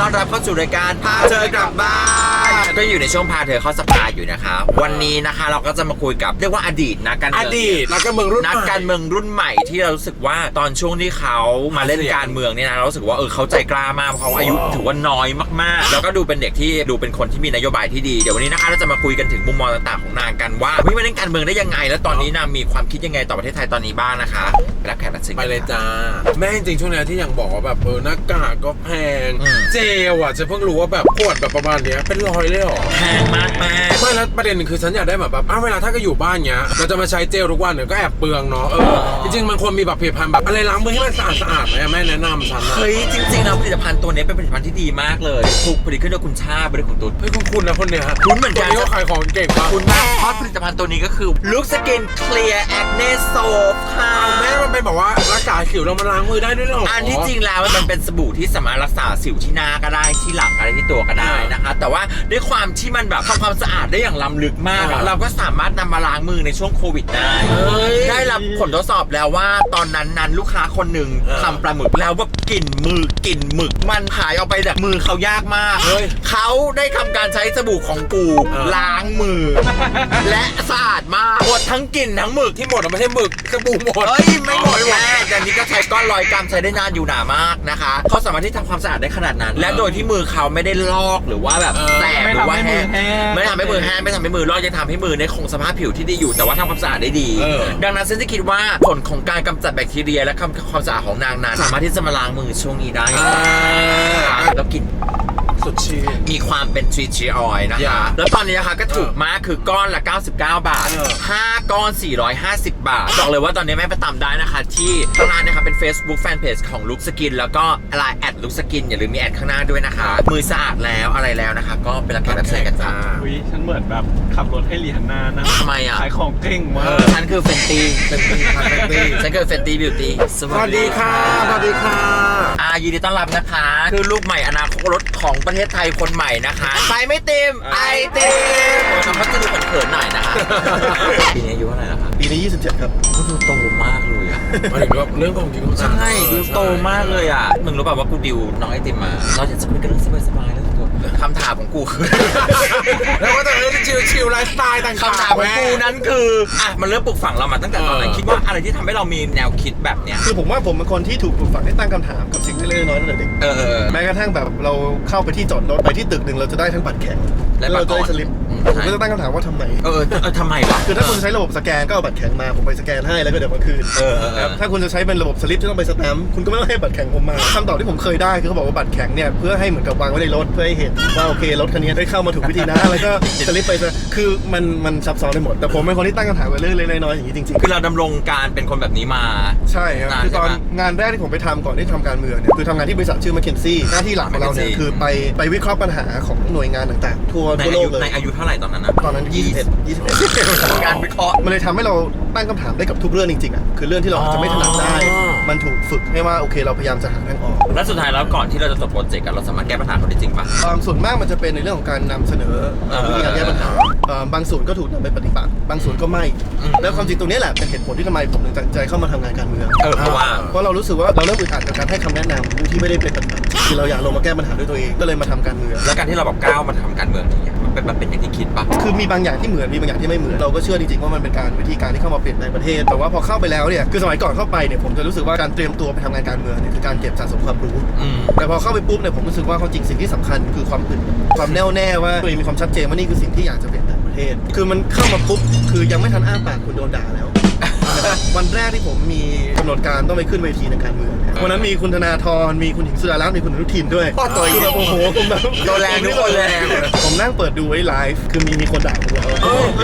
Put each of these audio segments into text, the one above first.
ต้อนรับเข้าสู่รายการพาเธอกลับบ้านก็อยู่ในช่วงพาเธอเข้าสปาอยู่นะคะ วันนี้นะคะเราก็จะมาคุยกับเรียกว่าอดีตนักการอเมืองดีตนักการเมืองรุ่นนักใหม่การเมืองรุ่นใหม่ที่เรารู้สึกว่าตอนช่วงที่เขามาเล่นการเมืองเนี่ยนะเรารู้สึกว่าเออเขาใจกล้ามากเพราะเขาอายุถือว่าน้อยมากๆ แล้วก็ดูเป็นเด็กที่ดูเป็นคนที่มีนโยบายที่ดีเดี๋ยววันนี้นะคะเราจะมาคุยกันถึงมุมมองต่างๆของนางกันว่าเฮ้ยมาเล่นการเมืองได้ยังไง แล้วตอนนี้นางมีความคิดยังไงต่อประเทศไทยตอนนี้บ้างนะคะไปรับแขกรับเชิญไปกันเลยจ้าแม่จริงๆช่วงนี้ที่ยังบอกว่าแบบเออหน้ากากก็แพงอืมเจลอะจะเพิ่งรู้ว่าแบบขวดแบบประมาณเนี้ยเป็นร้อยเลยเหรอ แพงมากแม่ไม่แล้วประเด็นคือฉันอยากได้แบบแบบอ้าวเวลาถ้าก็อยู่บ้านเนี้ยเราจะมาใช้เจลทุกวันเนี่ยก็แอบเปลืองเนาะเออจริงๆมันควรมีแบบผลิตภัณฑ์แบบอะไรล้างมือให้มันสะอาดสะอาดๆไหมอะแม่แนะนำฉันนะเฮ้ยจริงๆแล้วผลิตภัณฑ์ตัวนี้เป็นผลิตภัณฑ์ที่ดีมากเลยถูกผลิตขึ้นโดยคุณชาบริคุณตุ๊ด เฮ้ยคุณคุณนะคนเนี้ยคุณเหมือนกันคเขาขายของเก่งปะคุณมากเพราะผลิตภัณฑ์ตัวนี้ก็คือ Look Skin Clear Acne Soap ค่ะเอาแม่มันเป็นแบบว่ารักษาสิวเรามาล้างมือได้ด้วยเหรออัอันที่จริงแล้วมันเป็นสบู่ที่สามารถรักษาสิวที่หน้าก็ได้ที่หลังอะไรที่ตัวก็ได้นะคะ แต่ว่าด้วยความที่มันแบบทำความสะอาดได้อย่างล้ำลึกมากอะเราก็สามารถนำมาล้างมือในช่วงโควิดได้เฮ้ยได้รับผลทดสอบแล้วว่าตอนนั้นนั้นลูกค้าคนหนึ่งเออทำปลาหมึกแล้วแบบกลิ่นมือกลิ่นหมึก มันหายออกไปจากมือเขายากมากเฮ้ยเขาได้ทำการใช้สบู่ของกูเออ ล้างมือ และสะอาดมากหมดทั้งกลิ่นทั้งหมึก ที่หมดอะไม่ใช่หมึกสบู่หมด เฮ้ยไม่หมดแม่แต่นี้ก็ใช้ก้อนลอยกรัมใช้ได้นานอยู่หนามากนะคะ เขาสามารถที่ทำความสะอาดได้ขนาดนั้น และโดยที่มือเขาไม่ได้ลอกหรือว่าแบบเออแสบหรือว่าแห้งไม่ทำให้มือแห้งไม่ทำให้มือแห้งไม่ทำให้มือลอกยังทำให้มือในยคงสภาพผิวที่ดีอยู่แต่ว่าทำความสะอาดได้ดีเออดังนั้นฉันจะคิดว่าผลของการกำจัดแบคทีเรียและความความสะอาดของนางนั้นสามารถที่จะมาล้างมือช่วงนี้ได้อ่าแล้วกิน สดชื่น มีความเป็น3 g oil นะอย่าคะ แล้วตอนนี้นะคะก็ถูกมากคือก้อนละ 99 บาท เออ5 ก้อน 450 บาท บอกเลยว่าตอนนี้แม่ไปตามได้นะคะที่ข้างล่างนะคะเป็น Facebook Fanpage ของลุกสกินแล้วก็ไลน์แอดลุกสกินอย่าลืมมีแอดข้างหน้าด้วยนะคะ มือสะอาดแล้วอะไรแล้วนะคะ ก็เป็นรับแขกรับเชิญกันจ้าวิฉันเหมือนแบบขับรถให้รีฮันน่านะทำไมอะ ขายของเก่งมาเอก อฉันคือเฟนตี้เป็นปีพันเป็นปีฉันคือเฟนตี้บิวตี้ สวัสดีค่ะ สวัสดีค่ะอ่ายินดีต้อนรับนะคะ คือลูกใหม่อนาคตของประเทศไทยคนใหม่นะคะใครไม่เต็มไอเต็มทำให้จะดูเขินๆหน่อยนะคะปีนี้อายุเท่าไหร่แล้วคะปีนี้ 27 ครับก็ดูโตมากเลยอะ หมายถึงว่าเรื่องของจริงของจังใช่ดูโตมากเลยอะ มึงรู้ป่าวว่ากูดิวน้องไอติมมาเราอยากจะคุยกันเรื่องสบายๆแล้วตัวคำถามของกูคือ แล้วก็จะเออชิลชิลไลฟ์สไตล์ต่างๆคำถามของกูนั้นคืออะมันเริ่มปลูกฝังเรามาตั้งแต่ตอนไหนเออคิดว่าอะไรที่ทำให้เรามีแนวคิดแบบเนี้ย คือผมว่าผมเป็นคนที่ถูกปลูกฝังให้ตั้งคำถามกับสิ่งที่เล็กๆน้อยๆตั้งแต่เด็กเออเออเออแม้กระทั่งแบบเราเข้าไปที่จอดรถไปที่ตึกหนึ่งเราจะได้ทั้งบัตรแข็งและแล้วเราจะบัได้ตรอ่อนสลิปอืม ผมก็จะตั้งคำถามว่าทำไม เออเออทำไมวะ คือถ้าคุณใช้ระบบสแกนก็เอาบัตรแข็งมาผมไปสแกนให้แล้วก็เดี๋ยวมาคืนเออเออเออถ้าคุณจะใช้เป็นระบบสลิปที่ต้องไปสแตมป์คุณก็ไม่ต้องให้บัตรแข็งผมมาคำตอบที่ผมเคยได้คือเขาบอกว่าบัตรแข็งเนี่ยเพื่อให้เหมือนกับวางไว้ในรถเพื่อให้เห็นว่าโอเครถคันนี้ได้เข้ามาถูกวิธีนะแล้วก็สลิปไปซะคือมันมันซับซ้อนไปหมด แต่ผมเป็นคนที่ตั้งคำถามกับเรื่องเล็กๆน้อยๆอย่างนี้จริงๆ คือเราดำรงการเป็นคนแบบนี้มา ใช่ครับนานคือตอนใช่ปะงานแรกที่ผมไปทำก่อนที่ทำการเมืองเนี่ยคือทำงานที่บริษัทชื่อ m c k เคนซี่หน้าที่หลักของเราเนี่ย McKinsey คือไปไปวิเคราะห์ปัญหาของหน่วยงานต่างๆ ทั่วในทั่วอาโลยุกเลยในอายุเท่าไหร่ตอนนั้นนะตอนนั้น21 21การวิเคราะห์มันเลยทำให้เรา ตั้งคำถามได้กับทุกเรื่องจริงๆอะคือเรื่องที่เราอาจจะไม่ถนัดได้ อ๋อ มันถูกฝึกให้ว่าโอเค เราพยายามจะหาทางออก แล้วสุดท้ายแล้วก่อนที่เราจะจบโปรเจกต์อะเราสามารถแก้ปัญหาเขาได้จริงปะความส่วนมากมันจะเป็นในเรื่องของการนำเสนอเอ่อเออวิธีการแก้ปัญหาเอ่อบางส่วนก็ถูกนำไปปฏิบัติ บางส่วนก็ไม่ อืม แล้วความจริงตรงนี้แหละเป็นเหตุผลที่ทำไมผมถึงตัดสินใจเข้ามาทำงานการเมือง เออเพราะว่า เพราะเรารู้สึกว่าเราเริ่มอึดอัดกับการให้คำแนะนำที่ไม่ได้เป็นปฏิบัติคือเราอยากลงมาแก้ปัญหาด้วยตัวเองก็เลยมาทำการเมือง แล้วการที่เราแบบก้าวมาทำการเมืองอย่างเงี้ยมันเป็นมันเป็นอย่างที่คิดปะ คือมีบางอย่างที่เหมือนมีบางอย่างที่ไม่เหมือนเราก็เชื่อจริงๆว่ามันเป็นการวิธีการที่เข้ามาเปลี่ยนแปลงประเทศ แต่ว่าพอเข้าไปแล้วเนี่ยคือสมัยก่อนเข้าไปเนี่ยผมจะรู้สึกว่าการเตรียมตัวไปทำงานการเมืองเนี่ยคือการเก็บสะสมความรู้ อืม แต่พอเข้าไปปุ๊บเนี่ยผมรู้สึกว่าความจริงสิ่งที่สำคัญคือความอึดความแน่วแน่ว่าตัวเองมีความชัดเจนว่านี่คือสิ่งที่อยากจะเปลี่ยนแปลงประเทศ คือมันเข้ามาปุ๊บคือยังไม่ทันอ้าปากคุณโดนด่าแล้ว วันแรกที่ผมมีกำหนดการต้องไปขึ้นเวทีในการเมืองเนี่ย วันนั้นมีคุณธนาธรมีคุณหญิงสุดารัตน์มีคุณอนุทินด้วยโอ้ตัวใหญ่คือแบบโอ้โหผมแบบโดนแรงทุกคนเลย ผมนั่งเปิดดูไว้ไลฟ์คือมีมีคนด่าผมแล้ว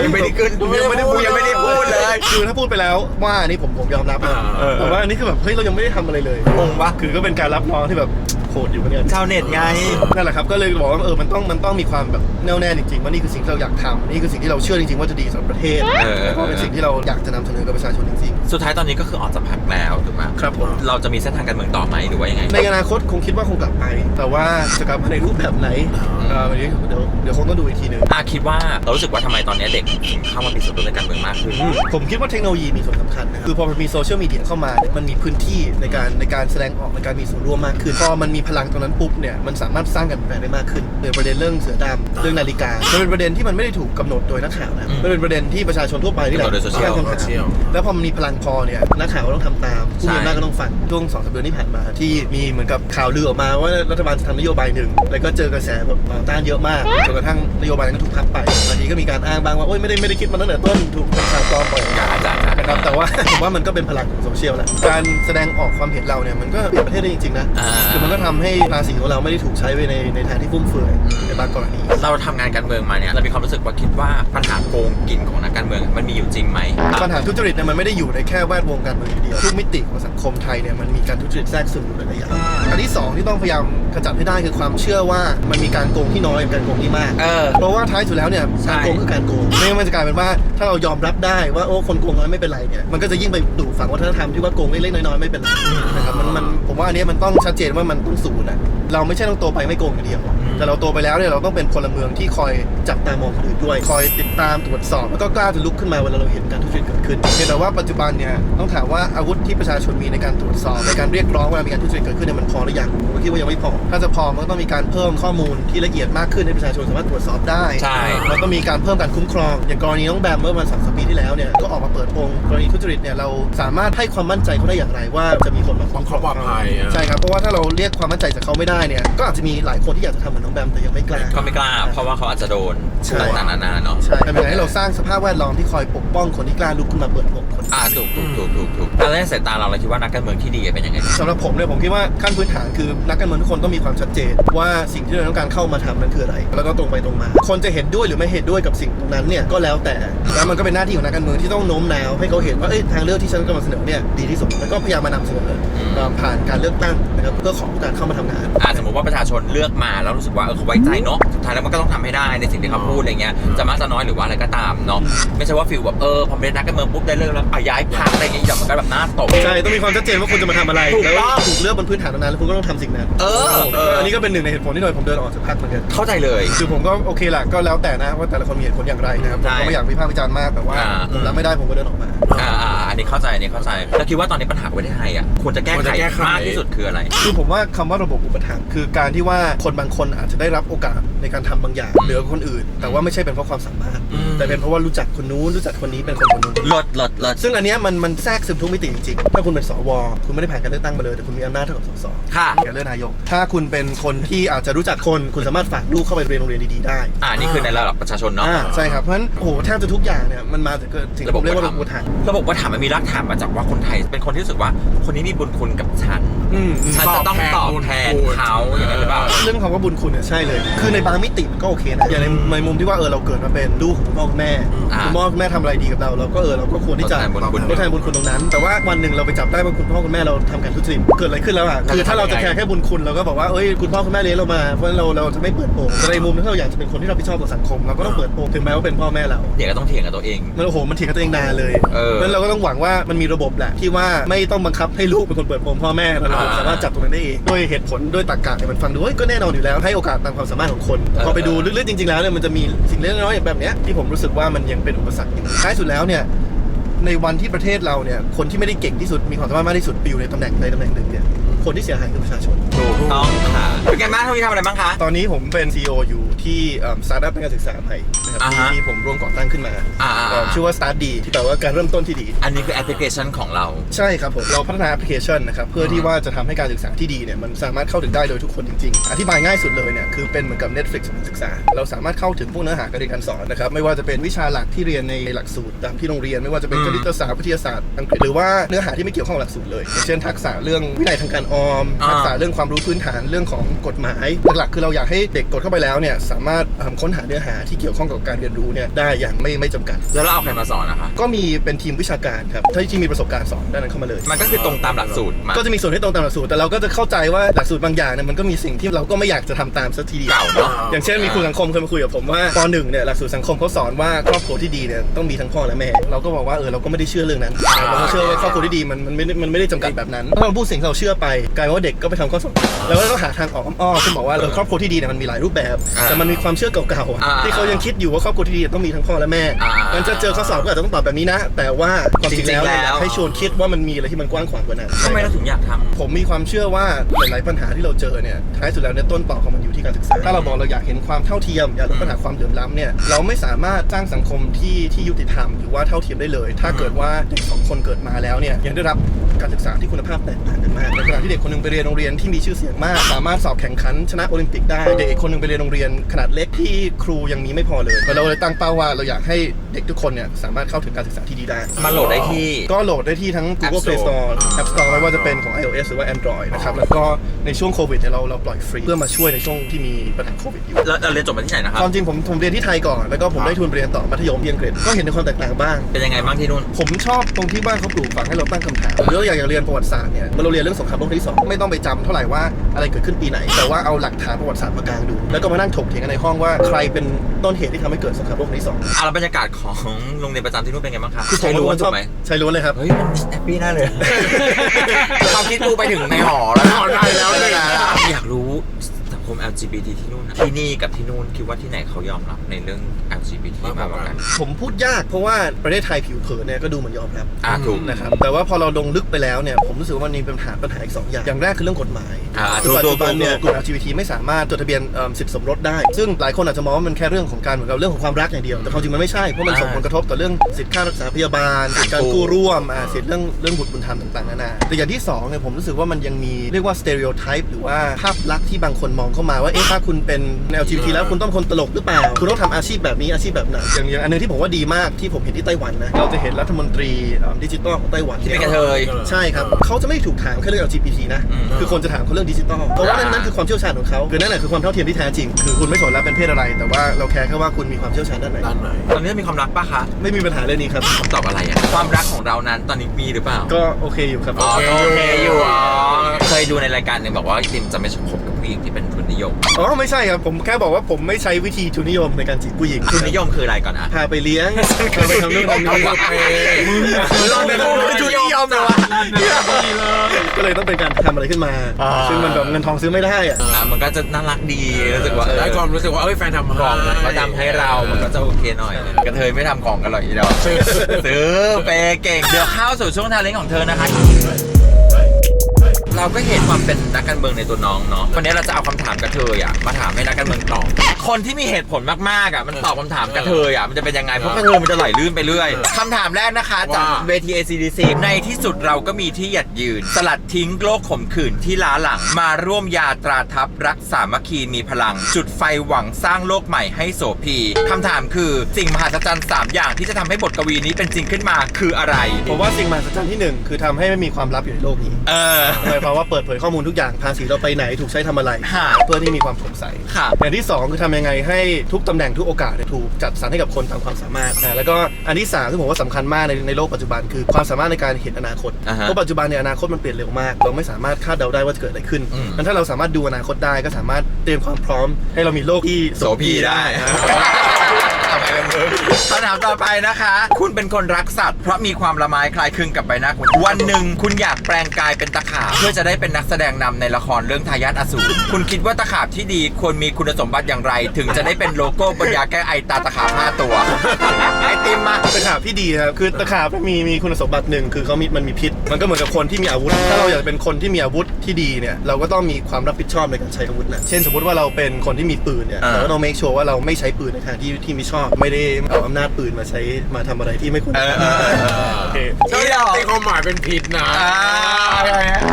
ยังไม่ได้ขึ้นยังไม่ได้พูดยังไม่ได้พูดเลยคือถ้าพูดไปแล้วว่าอันนี่ผมผมยอมรับนะเออแต่ว่าอันนี้คือแบบเฮ้ยเรายังไม่ได้ทำอะไรเลยงงปะคือก็เป็นการรับน้องที่แบบโหดอยู่ปะเนี่ยชาวเน็ตไงนั่นแหละครับก็เลยบอกว่าเออมันต้องมันต้องมีความแบบแน่วแน่จริงๆว่านี่คือสิ่งที่เราอยากทำนี่คือสิ่งที่เราเชื่อจริงๆว่าจะดีสำหรับประเทศเออแล้วก็เป็นสิ่งที่เราอยากจะนำเสนอกับประชาชนจริงสุดท้ายตอนนี้ก็คือออกจากพักแล้วถูกไหมครับผมเราจะมีเส้นทางางการเมืองต่อไหมหรือว่ายังไง ในอนาคตคงคิดว่าคงกลับไป แต่ว่าจะกลับมาในรูปแบบไหนเอ่อวันนี้เดี๋ยวเดี๋ยวคงต้องดูอีกทีหนึ่งอาคิดว่าเรารู้สึกว่าทำไมตอนนี้เด็กถึงเข้ามามีส่วนร่วมในการเมืองมากขึ้น ผมคิดว่าเทคโนโลยีมีส่วนสำคัญนะคือพอมันมีโซเชียลมีเดียเข้ามา มันมีพื้นที่ในการในการแสดงออกในการมีส่วนร่วมมากขึ้น พอมันมีพลังตรงนั้นปุ๊บเนี่ยมันสามารถสร้างการเปลี่ยนแปลงได้มากขึ้นเรื่องประเด็นเรื่องเสือดำเรื่องนาฬิกามันเป็นประเด็นที่มันไม่ได้ถูกกำหนดโดยนักข่าวนะอืมมันเป็นประเด็นที่ประชาชนทั่วไปนี่แหละกำหนดโดยโซเชียลที่ต้องทำโซเชียลแล้วพอมันมีพลังพอเนี่ยนักข่าวก็ต้องทำตามผู้มีอำนาจก็ต้องฟังช่วงสองสามเดือนที่ผ่านมา ที่มีเหมือนกับข่าวลือออกมาว่ารัฐบาลจะทำนโยบายหนึ่ง แล้วก็เจอกระแสแบบต่อต้านเยอะมากจนกระทั่งนโยบายนั้นก็ถูกพับไปบางทีก็มีการอ้างบ้างว่าโอ๊ยไม่ได้ไม่ได้คิดมาตั้งแต่ต้นถูกเป็นข่าวปลอมปล่อยออกมาอาจารย์ นะครับแต่ว่า ผมว่ามันก็เป็นพลังของโซเชียลแหละการแสดงออกความเห็นเราเนี่ยมันก็เปลี่ยนประเทศได้จริงๆนะอ่า คือมันก็ทำให้ภาษีของเราไม่ได้ถูกใช้ไปในในทางที่ฟุ่มเฟือยในบางกรณี เราทำงานการเมืองมาเนี่ยเรามีความรู้สึกว่าคิดว่าปัญหาโกงกินของนักการเมืองมันมีอยู่จริงไหมปัญหาทุจริตเนี่ยมันไม่ได้อยู่ในแค่แวดวงการเมืองอย่างเดียวทุกมิติของสังคมไทยเนี่ยมันมีการทุจริตแทรกซึมอยู่หลายๆอย่างอันที่สองที่ต้องพยายามขจัดให้ได้คือความเชื่อว่ามันมีการโกงที่น้อยกับการโกงที่มาก เออ เพราะว่าท้ายสุดแล้วเนี่ยใช่ การโกงคือการโกงไม่งั้นมันจะกลายเป็นว่าถ้าเรายอมรับได้ว่าโอ้คนโกงน้อยไม่เป็นไรเนี่ยมันก็จะยิ่งไปดูฝังวัฒนธรรมที่ว่าโกงเล็กๆน้อยๆไม่เป็นไรนะครับมันมันผมว่าอันเนี้ยมันต้องชัดเจนว่ามันต้องศูนย์นะเราไม่ใช่ต้องโตไปไม่โกงอย่างเดียว แต่เราโตไปแล้วเนี่ยเราต้องเป็นพลเมืองที่คอยจับตามองคนอื่นด้วย คอยติดตามตรวจสอบแล้วก็กล้าจะลุกขึ้นมาเวลาเราเห็นการทุจริตเกิดขึ้นเพียงแต่ว่าปัจจุบันเนี่ยต้องถามว่าอาวุธที่ประชาชนมีในการตรวจสอบในการเรียกร้องเวลามีการทุจริตเกิดขึ้นเนี่ยมันพอหรือยังผมก็คิดว่ายังไม่พอ ถ้าจะพอมันก็ต้องมีการเพิ่มข้อมูลที่ละเอียดมากขึ้นให้ประชาชนสามารถตรวจสอบได้ใช่แล้วก็มีการเพิ่มการคุ้มครอง อย่างกรณีน้องแบมเมื่อประมาณสองสามปีที่แล้วเนี่ยก็ออกมาเปิดโปงกรณีทุจริตเนี่ยเราสามารถให้ความมั่นใจเขาได้อย่างไรว่าจะมีคนมาคุ้มครองปลอดภัยอะใช่ครับเพราะว่าถ้าเราเรียกความมั่นใจจากเขาไม่ได้เนี่ยก็อาจจะมีหลายคนที่อยากจะทำเหมือนน้องแบมแต่ยังไม่กล้า ก็ไม่กล้า เพราะว่าเขาอาจจะโดนใช่ ต่างๆนานาเนาะ ใช่แต่เป็นไงให้เราสร้างสภาพแวดล้อมที่คอยปกป้องคนที่กล้าลุกขึ้นมาเปิดโปงคน อ่าถูกถูกถูกถูกถูกแต่ในสายตาเราเราคิดว่านักการเมืองที่ดีเป็นยังไงสำหรับผมเนี่ยผมคิดว่าขั้นพื้นฐานคือนักการเมืองทุกคนต้องมีความชัดเจน ว่าสิ่งที่เราต้องการเข้ามาทำนั้นคืออะไร แล้วก็ตรงไปตรงมา คนจะเห็นด้วยหรือไม่เห็นด้วยกับสิ่งตรงนั้นเนี่ยก็แล้วแต่แล้วมันก็เป็นหน้าที่ของนักการเมืองที่ต้องโน้มน้าวให้เขาเห็นว่าเอ้ยทางเลือกที่ฉันกำลังเสนอเนี่ยดีที่สุดแล้วก็พยายามมานำเสนอเอ่อผ่านการเลือกตั้งนะครับเพื่อขอการเข้ามาทำงานอ่าสมมติว่าประชาชนเลือกมาแล้วรู้สึกว่าเออเขาไว้ใจเนาะสุดท้ายแล้วมันก็ต้องทำให้ได้ในสิ่งที่เขาพูดอะไรเงี้ยจะมากจะน้อยหรือว่าอะไรก็ตามเนาะไม่ใช่ว่าฟิลแบบเออพอเป็นนักการเมืองปุ๊บได้เลือกแล้วอะย้ายพรรคอะไรอย่างเงี้ยเดี๋ยวมันก็แบบหน้าตก ใช่ ต้องมีความชัดเจนว่าคุณจะมาทำอะไร ถูกแล้วต้องถูกเลือกบนพื้นฐานตรงนั้นแล้วคุณก็ต้องทำสิ่งนั้นเออเอออั นนี้ก็เป็นหนึ่งในเหตุผลที่หน่อยผมเดินออกจากพรรคเหมือนกันเข้าใจเลย คือผมก็โอเคแหละก็แล้วแต่นะว่าแต่ละคนมีเหตุผลอย่างไรนะครับผมใช่ก็ไม่อยากวิพากษ์วิจารณ์มากแต่ว่าอ่า ผมรับไม่ได้ผมก็เดินออกมา อ่าอ่าอันนี้เข้าใจอันนี้เข้าใจแล้วคิดว่าตอนนี้ปัญหาของประเทศไทยอะควรจะแก้ควรไขจะแก้ไข มากที่สุดคืออะไร คือผมว่าคำว่าระบบอุปถัมภ์คือการที่ว่าคนบางคนอาจจะได้รับโอกาสในการทำบางอย่างเหนือกว่าคนอื่น แต่ว่าไม่ใช่เป็นเพราะความสามารถ อืม แต่เป็นเพราะว่ารู้จักคนนู้นรู้จักคนนี้เป็นคนคนนู้นลดลดลดซึ่งอันเนี้ยมันมันแทรกซึมทุกมิติจริงๆ ถ้าคุณเป็นสว คุณไม่ได้ผ่านการเลือกตั้งมาเลย แต่คุณมีอำนาจเท่ากับสสค่ะ การเลือกนายก ถ้าคุณเป็นคนที่อาจจะรู้จักคน คุณสามารถฝากลูกเข้าไปเรียนโรงเรียนดีๆได้ อ่านี่คือในระดับประชาชนเนาะ อ่าใช่ครับ เพราะฉะนั้นโอ้โหแทบจะทุกอย่างเนี่ยมันมาจากสิ่งที่ผมเรียกว่าระบบอุปถัมภ์ระบบประถามมันมีรากฐานมาจากว่าคนไทย เป็นคนที่รู้สึกว่าคนนี้มีบุญคุณกับฉัน อืมอืม ฉันจะต้องตอบแทนเขาอย่างนั้นหรือเปล่า เรื่องคำว่าบุญคุณเนี่ยใช่เลย คือในบางมิติมันก็โอเคนะ อย่างในในมุมที่ว่าเออเราเกิดมาเป็นลูกของคุณพ่อคุณแม่ อ่าคุณพ่อคุณแม่ทำอะไรดีกับเราเราก็เออเราก็ควรที่จะทดแทนบุญคุณทดแทนบุญคุณตรงนั้น แต่ว่าวันหนึ่งเราไปจับได้ว่าคุณพ่อคุณแม่เราทำการทุจริตเกิดอะไรขึ้นแล้วอะคือถ้าเราจะแคร์แค่บุญคุณเราก็บอกว่าเอ้ยคุณพ่อคุณแม่เลี้ยงเรามาเพราะฉะนั้นเราเราจะไม่เปิดโปงแต่ในมุมที่เราอยากจะเป็นคนที่รับผิดชอบต่อสังคมเราก็ต้องเปิดโปงถึงแม้ว่าเป็นพ่อแม่เรา เดี๋ยวก็ต้องเถียงกับตัวเอง มันโอ้โหมันเถียงกับตัวเองนานเลยเออเพราะฉะนั้นเราก็ต้องหวังว่ามันมีระบบแหละที่ว่าไม่ต้องบังคับให้ลูกเป็นคนเปิดโปงพ่อแม่แล้วเราอ่าสามารถจับตรงนั้นได้เองด้วยเหตุผลด้วยตรรกะเนี่ยมันฟังดูเฮ้ยก็แน่นอนอยู่แล้วให้โอกาสตามความสามารถของคนเออพอไปดูลึกๆจริงๆแล้วเนี่ยมันจะมีสิ่งเล็กน้อยๆแบบเนี้ยที่ผมรู้สึกว่ามันยังเป็นอุปสรรคอยู่ท้ายสุดแล้วเนี่ย ในวันที่ประเทศเราเนี่ยคนที่ไม่ได้เก่งที่สุดมีความสามารถมากที่สุดไปอยู่ในตำแหน่งใดตำแหน่งหนึ่งเนี่ย คนที่เสียหายคือประชาชนถูกต้องค่ะเป็นไงบ้างทวีทำอะไรบ้างคะ ตอนนี้ผมเป็น CEO อยู่ที่สตาร์ทอัพในการศึกษาใหม่นะครับอ่าที่ฮะที่ผมร่วมก่อตั้งขึ้นมาอ่าๆๆ เอ่อชื่อว่า Start D ที่แปลว่าการเริ่มต้นที่ดี อันนี้คือแอปพลิเคชันของเรา ใช่ครับผมเราพัฒนาแอปพลิเคชันนะครับเพื่อที่ว่าจะทำให้การศึกษาที่ดีเนี่ยมันสามารถเข้าถึงได้โดยทุกคนจริงๆ อธิบายง่ายสุดเลยเนี่ยคือเป็นเหมือนกับ Netflix ของการศึกษา เราสามารถเข้าถึงพวกเนื้อหาการเรียนการสอนนะครับไม่ว่าจะเป็นวิชาหลักที่เรียนในหลักสูตรตามที่โรงเรียน ไม่ว่าจะเป็นอืม คณิตศาสตร์วิทยาศาสตร์อังกฤษหรือว่าเนื้อหาที่ไม่เกี่ยวข้องกับหลักสูตรเลยอย่างเช่นทักษะเรื่องวินัยทางการออมอ่า ทักษะเรื่องความรู้พื้นฐานเรื่องของกฎหมาย หลักๆ คือเราอยากให้เด็กกดเข้าไปแล้วเนี่ยสามารถอ่าค้นหาเนื้อหาที่เกี่ยวข้องกับการเรียนรู้เนี่ยได้อย่างไม่ไม่จำกัด แล้วเราเอาใครมาสอนนะคะ ก็มีเป็นทีมวิชาการครับถ้าที่มีประสบการณ์สอนด้านนั้นเข้ามาเลย มันก็คือตรงตามหลักสูตรมาก็จะมีส่วนที่ตรงตามหลักสูตรแต่เราก็จะเข้าใจว่าหลักสูตรบางอย่างเนี่ยมันก็มีสิ่งที่เราก็ไม่อยากจะทำตามสักทีเดียวเก่าเนอะอย่างเช่นมีครูสังคมเคยมาคุยกับผมว่าปหนึ่งเนี่ยหลักสูตรสังคมเขาสอนว่าครอบครัวที่ดีเนี่ยต้องมีทั้งพ่อและแม่ เราก็บอกว่าเออเราก็ไม่ได้เชื่อเรื่องนั้นเราก็เชื่อว่าครอบครัวที่ดีมันมันไม่ได้มันไม่ได้จำกัดแบบนั้นถ้าเราพูดสิ่งที่เราเชื่อไปกลายเป็นว่าเด็กก็ไปทำข้อสอบแล้วก็ต้องหาทางออกอ้อมๆซึ่งบอกว่าเออครอบครัวที่ดีเนี่ยมันมีหลายรูปแบบ อ่าแต่มันมีความเชื่อเก่าๆอะอ่าที่เขายังคิดอยู่ว่าครอบครัวที่ดีต้องมีทั้งพ่อและแม่ อ่ามัมันจะเจอข้อสอบก็อาจจะต้องตอบแบบนี้นะ แต่ว่าความจริงแล้วเนี่ยจริงๆแล้วให้ชวนคิดว่ามันมีอะไรที่มันกว้างขวางกว่านั้น ทำไมเราถึงอยากทำ ผมมีความเชื่อว่าหลายๆปัญหาที่เราเจอเนี่ยท้ายสุดแล้วเนี่ยต้นต่อของมันอยู่ที่การศึกษา ถ้าเราบอกเราอยากเห็นความเท่าเทียมอยากลดปัญหาความเหลื่อมล้ำเนี่ยเราไม่สามารถสร้างสังคมที่ที่ยุติธรรมหรือว่าเท่าเทียมได้เลย ถ้าเกิดว่าเด็กสองคนเกิดมาแล้วเนี่ยยังได้รับ การศึกษาที่คุณภาพแตกต่างกันมากในขณะที่เด็กคนหนึงไปเรียนโรงเรียนที่มีชื่อเสียงมาก สามารถสอบแข่งขันชนะโอลิมปิกได้ เด็กอีกคนหนึงไปเรียนโรงเรียนขนาดเล็กที่ครูยังมีไม่พอเลยเราเลยตั้งเป้าว่าเราอยากให้เด็กทุกคนเนี่ยสามารถเข้าถึงการศึกษาที่ดีได้มาโหลดได้ที่ ก็โหลดได้ที่ทั้ง Google App Play Store Store App Store ไม่ว่าจะเป็นของ iOS หรือว่า Android นะครับแล้วก็ในช่วงโควิดเนี่ยเราเราปล่อยฟรีเพื่อมาช่วยในช่วงที่มีปัญหาโควิดอยู่แล้วเราเรียนจบมาที่ไหนนะครับ ความจริงผมผมเรียนที่ไทยก่อน แล้วก็ผมได้ทุนไปเรียนต่อมัธยมที่อังกฤษก็เห็นในความแตกต่างบ้าง เป็นยังไงบ้างที่นู่นผมชอบตรงที่ว่าเขาปลูกฝังให้เราตั้งคำถามหรือเราอยากจะเรียนประวัติศาสตร์เนี่ยเมื่อเราเรียนเรื่องสงครามโลกครั้งที่สองไม่ต้องไปจำเท่าไหร่ว่าอะไรเกิดขึ้นปีไหน แต่ว่าเอาหลักฐานประวัติศาสตร์มากางดู แล้วก็มานั่งถกเถียงกันในห้องว่าใครเป็นต้นเหตุที่ทำให้เกิดสงครามโลกครั้งที่สองอะแล้วบรรยากาศของโรงเรียนประจำที่นู่นเป็นไงบ้างคะคือใช้ล้วนถูกไหมใช้ล้วนเลยครับ เฮ้ยมันแฮปปี้น่าเลย ความคิดกูไปถึงในหอแล้วนะหอได้แล้วเลยนะอยากรู้สัง คม LGBT ที่นู่นนะที่นี่กับที่นู่นคิดว่าที่ไหนเขายอมรับในเรื่อง LGBT มากกว่ากันผมพูดยากเพราะว่าประเทศไทยผิวเผินเนี่ยก็ดูเหมือนยอมรับอะถูกนะครับแต่ว่าพอเราลงลึกไปแล้วเนี่ยผมรู้สึกว่ามันมีปัญหาปัญหาอีกสองอย่างอย่างแรกคือเรื่องกฎหมายอ่าคือปัจจุบันเนี่ยถูกกลุ่ม LGBT ไม่สามารถจดทะเบียนเอิ่มสิทธิสมรสได้ ซึ่งหลายคนอาจจะมองว่ามันแค่เรื่องของการเหมือนกับเรื่องของความรักอย่างเดียวแต่ความจริงมันไม่ใช่เพราะมันส่งผลกระทบต่อเรื่องสิทธิค่ารักษาพยาบาลสิทธิการกู้ร่วมอ่าสิทธิเรื่องเรื่องบุตรบุญธรรมต่างๆนานาแต่อย่างที่สองเนี่ยผมรู้สึกว่ามันยังมีเรียกว่า stereotype หรือว่าภาพลักษณ์ที่บางคนมองเข้ามาว่าเอ๊ะถ้าคุณเป็น LGBT แล้วคุณต้องเป็นคนตลกหรือเปล่า คุณต้องทำอาชีพแบบนี้อาชีพแบบนั้นอย่างอย่างอันหนึงที่ผมว่าดีมากที่ผมเห็นที่ไต้หวันนะเราจะเห็นรัฐมนตรีเอิ่มดิจิทัลของไต้หวันที่เป็นกระเทย ใช่ครับเขาจะไม่ถูกถามแค่เรื่อง LGBT นะอืม คือคนจะถามเขาเรื่องดิจิตอลเพราะว่านั่นนั่นคือความเชี่ยวชาญของเขาคือนั่นแหละคือความเท่าเทียมที่แท้จริงคือคุณไม่สนแล้วเป็นเพศอะไร แต่ว่าเราแคร์แค่ว่าคุณมีความเชี่ยวชาญด้านไหน ด้านไหนตอนนี้มีความรักปะคะไม่มีปัญหาเรื่องนี้ครับ คำตอบอะไรอะความรักของเรานั้นตอนนี้มีหรือเปล่า ก็โอเคอยู่ครับ อ๋อก็โอเคอยู่อ๋อเคยดูในรายการหนึ่งบอกว่าติมจะไม่คบกับผู้หญิงที่เป็นทุนนิ ยม อ๋อไม่ใช่ครับ ผมแค่บอกว่าผมไม่ใช้วิธีทุนนิยมในการจีบผู้หญิงทุนนิยมคืออะไรก่อนอะพาไปเลี้ยงพาไปทำนู่นทำนี่มึงอะเราเป็นทุนนิยมเลยวะก็เลยต้องเป็นการทำอะไรขึ้นมาอ่าซึ่งมันแบบเงินทองซื้อไม่ได้อะอะมันก็จะน่ารักดีรู้สึกว่าเออได้ความรู้สึกว่าเอ้ยแฟนทำกล่องให้เขาทำให้เรามันก็จะโอเคหน่อยกระเทยไม่ทำของกันหรอกอีดอกซื้อเปย์เก่งเดี๋ยวเข้าสู่ช่วงทาเลนของเธอนะคะ เราก็เห็นความเป็นนักการเมืองในตัวน้องเนาะวันนี้เราจะเอาคำถามกระเทยอะมาถามให้นักการเมืองตอบ คนที่มีเหตุผลมากๆอะมันตอบคำถามกระเทยอะมันจะเป็นยังไงเพราะกระเทยมันจะไหลลื่นไปเรื่อยคำถามแรกนะคะจากเวที ACDC ในที่สุดเราก็มีที่หยัดยืน สลัดทิ้งโลกขมขื่นที่ล้าหลัง มาร่วมยาตราทัพรักสามัคคีมีพลัง จุดไฟหวังสร้างโลกใหม่ให้โสพีคำถามคือสิ่งมหัศจรรย์สามอย่างที่จะทำให้บทกวีนี้เป็นจริงขึ้นมาคืออะไร ผมว่าสิ่งมหัศจรรย์ที่หนึ่งคือทำให้ไม่มีความลับอยู่ในโลกนี้เออ หมายความว่าเปิดเผยข้อมูลทุกอย่างภาษีเราไปไหนถูกใช้ทำอะไร ค่ะเพื่อที่มีความโปร่งใสค่ะ อย่างที่สองคือทำยังไงให้ทุกตำแหน่งทุกโอกาสเนี่ยถูกจัดสรรให้กับคนตามความสามารถอ่าแล้วก็อันที่สามที่ผมว่าสำคัญมากในในโลกปัจจุบันคือความสามารถในการเห็นอนาคตอ่าฮะเพราะปัจจุบันเนี่ยอนาคตมันเปลี่ยนเร็วมาก เราไม่สามารถคาดเดาได้ว่าจะเกิดอะไรขึ้นอืม งั้นถ้าเราสามารถดูอนาคตได้ก็สามารถเตรียมความพร้อม ให้เรามีโลกที่ โสพีได้ คำถามต่อไปนะคะ คุณเป็นคนรักสัตว์เพราะมีความละไม้คล้ายคลึงกับใบหน้าคุณวันหนึ่งคุณอยากแปลงกายเป็นตะขาบเพื่อจะได้เป็นนักแสดงนำในละครเรื่องทายาทอสูรคุณคิดว่าตะขาบที่ดีควรมีคุณสมบัติอย่างไร ถึงจะได้เป็นโลโก้บนยาแก้ไอตาตะขาบห้าตัวไอติมมา ตะขาบที่ดีครับคือตะขาบมีมีคุณสมบัติหนึ่งคือเขามีมันมีพิษ มันก็เหมือนกับคนที่มีอาวุธ ถ้าเราอยากเป็นคนที่มีอาวุธที่ดีเนี่ยเราก็ต้องมีความรับผิดชอบในการใช้อาวุธนะเช่นสมมติว่าเราเป็นคนที่มีปืนเนี่ยอ่า เราก็ต้อง make sure ว่าเราไม่ใช้ปืนในทางที่ที่ไม่ชอบไม่ได้เอาอำนาจปืนมาใช้มาทำอะไรที่ไม่ควรเออเออเออเออโอเค ใช่ตีความหมายเป็นผิดนะอ่า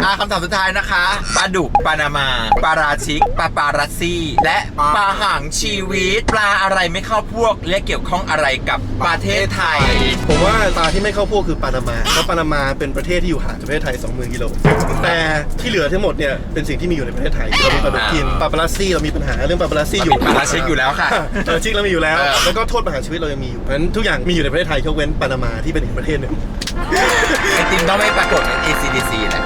อ่าคำถามสุดท้ายนะคะปลาดุกปลานามาปลาราชิกปลาปลารัสซี่ และปลาหางชีวิต ปลาอะไรไม่เข้าพวก และเกี่ยวข้องอะไรกับประเทศไทย ผมว่าปลาที่ไม่เข้าพวกคือปานามา เพราะปานามาเป็นประเทศที่อยู่ห่างจากประเทศไทย 20,000 กิโล แต่ที่เหลือทั้งหมดเนี่ยเป็นสิ่งที่มีอยู่ในประเทศไทยเรามีปลาดุกกินปลาปลาลัสซี่เรามีปัญหาเรื่องปลาปลาลัสซี่อยู่ปลาปลาลัสซี่อยู่แล้วค่ะ ปลาลัสซี่เรามีอยู่แล้วเออแล้วก็โทษประหารชีวิตเรายังมีอยู่เพราะฉะนั้นทุกอย่างมีอยู่ในประเทศไทยยกเว้นปานามาที่เป็นอีกประเทศหนึ่ง ไอติมต้องไม่ปรากฏใน ACDC แหละ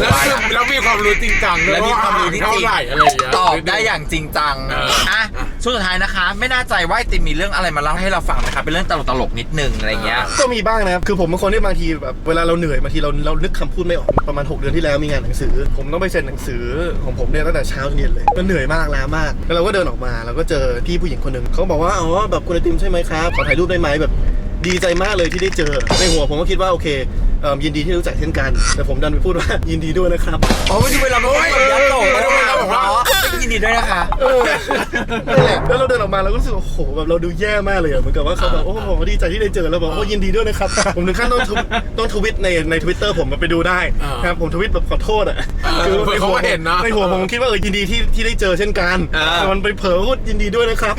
แล้วแล้วมีความรู้จริงจังด้วยและมีความรู้ที่เท่าจริงไหร่อะไรอย่างเงี้ย ตอบได้อย่างจริงจังเอออ่อะ ช่วงสุดท้ายนะคะ ไม่น่าใจว่าไอติมมีเรื่องอะไรมาเล่าให้เราฟังนะคะเป็นเรื่องตลกๆนิดนึงอะไรเงี้ย ก็มีบ้างนะครับ คือผมเป็นคนที่บางทีแบบเวลาเราเหนื่อยบางทีเราเรานึกคำพูดไม่ออก ประมาณ 6 เดือนที่แล้วมีงานหนังสือ ผมต้องไปเซ็นหนังสือของผมเนี่ยตั้งแต่เช้าจนเย็นเลยก็เหนื่อยมากล้ามาก แล้วเราก็เดินออกมาเราก็เจอพี่ผู้หญิงคนหนึ่งเขาบอกว่าอ๋อแบบคุณไอติมใช่ไหมครับขอถ่ายรูปได้ไหมแบบ ดีใจมากเลยที่ได้เจอ ในหัวผมก็คิดว่าโอเค เอิ่มยินดีที่รู้จักเช่นกัน แต่ผมดันไปพูดว่ายินดีด้วยนะครับ อ๋อไม่ดูเวลาไม่ค่อยแบบยัดโตไม่ดูเวลาบอกว่ายินดีด้วยนะคะ เออนั่นแหละแล้วเราเดินออกมาเราก็รู้สึกว่าโอ้โหแบบเราดูแย่มากเลยอะเหมือนกับว่าเขาแบบโอ้โหดีใจที่ได้เจอแล้วบอกโอ้ยินดีด้วยนะครับ ผมถึงขั้นต้องทวิตต้องทวิตในในทวิตเตอร์ผมมาไปดูได้อ่าครับผมทวิตแบบขอโทษอะเออเขาก็เห็นนะ ในหัวผมคิดว่าเออยินดีที่ที่ได้เจอเช่นกันอ่า แต่มันไปเผลอพูดยินดีด้วยนะครับ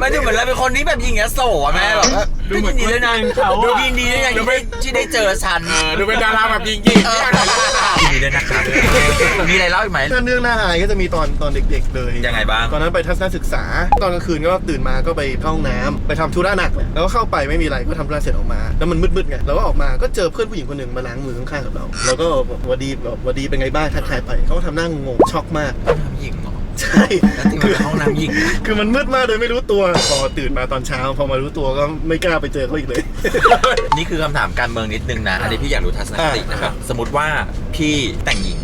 ไม่ดูเหมือนเราเป็นคนที่แบบยิงแอสโซอะแม่แบบว่าดูเหมือนยินดีด้วยนะคนเขาอะดูยินดีด้วยนะที่ได้ที่ได้เจอฉันเออดูเป็นดาราแบบยิงยิงๆที่อยากถ่ายรูปอะยินดีด้วยนะครับมีอะไรเล่าอีกไหม ถ้าเรื่องน่าอายก็จะมีตอนตอนเด็ก ๆ เลยยังไงบ้าง ตอนนั้นไปทัศนศึกษา ตอนกลางคืนก็ตื่นมาก็ไปเข้าห้องน้ำไปทำธุระหนักแหละแล้วก็เข้าไปไม่มีอะไรก็ทำธุระเสร็จออกมา แล้วมันมืดๆไงเราก็ออกมาก็เจอเพื่อนผู้หญิงคนหนึ่งมาล้างมือข้างๆกับเรา แล้วก็บอกหวัดดีแบบหวัดดีเป็นไงบ้างทักทายไปเขาก็ทำหน้างงๆช็อกมากน้ำหญิงเหรอ ใช่แล้วที่มันเป็นห้องน้ำหญิงคือมันมืดมากโดยไม่รู้ตัวพอตื่นมาตอนเช้า พอมารู้ตัวก็ไม่กล้าไปเจอเขาอีกเลย นี่คือคำถามการเมืองนิดนึงนะ อันนี้พี่อยากรู้ทัศนคตินะครับ สมมติว่าพี่แต่งหญิง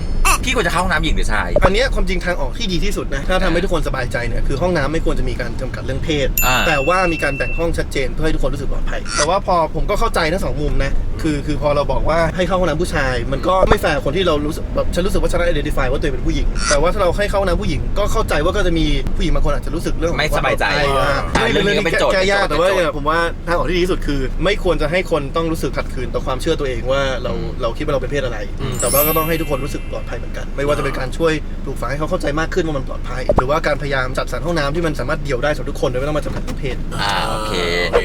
พี่ควรจะเข้าห้องน้ำหญิงหรือชาย อันเนี้ยความจริงทางออกที่ดีที่สุดนะถ้าทำให้ทุกคนสบายใจเนี่ยคือห้องน้ำไม่ควรจะมีการจำกัดเรื่องเพศ อ่า แต่ว่ามีการแบ่งห้องชัดเจนเพื่อให้ทุกคนรู้สึกปลอดภัย แต่ว่าพอผมก็เข้าใจทั้งสองมุมนะ คือคือพอเราบอกว่าให้เข้าห้องน้ำผู้ชาย มันก็ไม่แฟร์กับคนที่เรารู้สึกแบบฉันรู้สึกว่าฉันได้ identify ว่าตัวเองเป็นผู้หญิง แต่ว่าถ้าเราให้เข้าห้องน้ำผู้หญิง ก็เข้าใจว่าก็จะมีผู้หญิงบางคนอาจจะรู้สึกเรื่องของไม่สบายใจอ่าอ่าไม่เป็นเรื่องเรื่องนี้ก็เป็นที่โจทย์แก้ยากเป็นแต่โจทย์ว่าเนี่ยผมว่าทางออกที่ดีที่สุดคือ ไม่ควรจะให้คนต้องรู้สึกขัดขืนต่อความเชื่อตัวเองว่าเราเราคิดว่าเราเป็นเพศอะไร แต่ว่าก็ต้องให้ทุกคนรู้สึกปลอดภัยเหมือนกัน ไม่ว่าจะเป็นการช่วยปลูกฝังให้เขาเข้าใจมากขึ้นว่ามันปลอดภัย หรือว่าการพยายามจัดสรรห้องน้ำที่มันสามารถเดี่ยวได้สำหรับทุกคนโดยไม่ต้องมาจำกัดเรื่องเพศ อ่าโอเค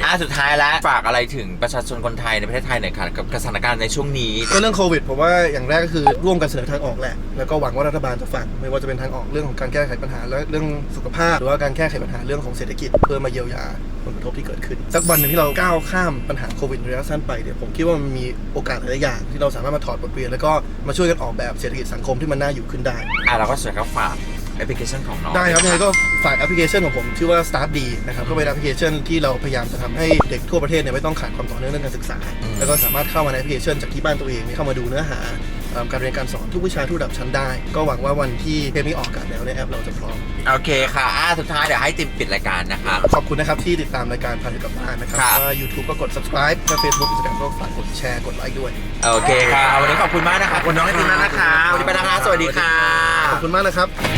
อ่าสุดท้ายแล้วฝากอะไรถึงประชาชนคนไทยในประเทศไทยหน่อยค่ะกับสถานการณ์ในช่วงนี้ ก็เรื่องโควิดผมว่าอย่างแรกก็คือร่วมกันเสนอทางออกแหละ แล้วก็หวังว่ารัฐบาลจะฟังไม่ว่าจะเป็นทางออกเรื่องของการแก้ไขปัญหาและเรื่องสุขภาพ หรือว่าการแก้ไขปัญหาเรื่องของเศรษฐกิจเพื่อมาเยียวยาผลกระทบที่เกิดขึ้น สักวันหนึ่งที่เราก้าวข้ามปัญหาโควิดระยะสั้นไปเนี่ยผมคิดว่ามันมีโอกาสหลายๆอย่างที่เราสามารถมาถอดบทเรียน แล้วก็มาช่วยกันออกแบบเศรษฐกิจสังคมที่มันน่าอยู่ขึ้นได้อ่าเราก็เสนอฝาก แอปพลิเคชันของน้อง ได้ครับยังไงก็ฝากแอปพลิเคชันของผมชื่อว่า Start D นะครับก็เป็นแอปพลิเคชันที่เราพยายามจะทำให้เด็กทั่วประเทศเนี่ยไม่ต้องขาดความต่อเนื่องเรื่องการศึกษาแล้วก็สามารถเข้ามาในแอปพลิเคชันจากที่บ้านตัวเองเนี่ยเข้ามาดูเนื้อหาเอิ่มการเรียนการสอนทุกวิชาทุกระดับชั้นได้ ก็หวังว่าวันที่เทปนี้ออกอากาศแล้วในยแอปเราจะพร้อม โอเคค่ะอ่าสุดท้ายเดี๋ยวให้ติมปิดรายการนะครับขอบคุณนะครับที่ติดตามรายการพาเด็กกลับบ้านนะครับครับ ว่า YouTube ก็กด subscribe ถ้า Facebook Instagram ก็ฝากกดแชร์กดไลค์ด้วย โอเคค่ะ วันนี้ขอบคุณมากนะคะคุณน้องไอติมมากนะคะ วันนี้ไปนะคะ สวัสดีค่ะ ขอบคุณมากนะครับ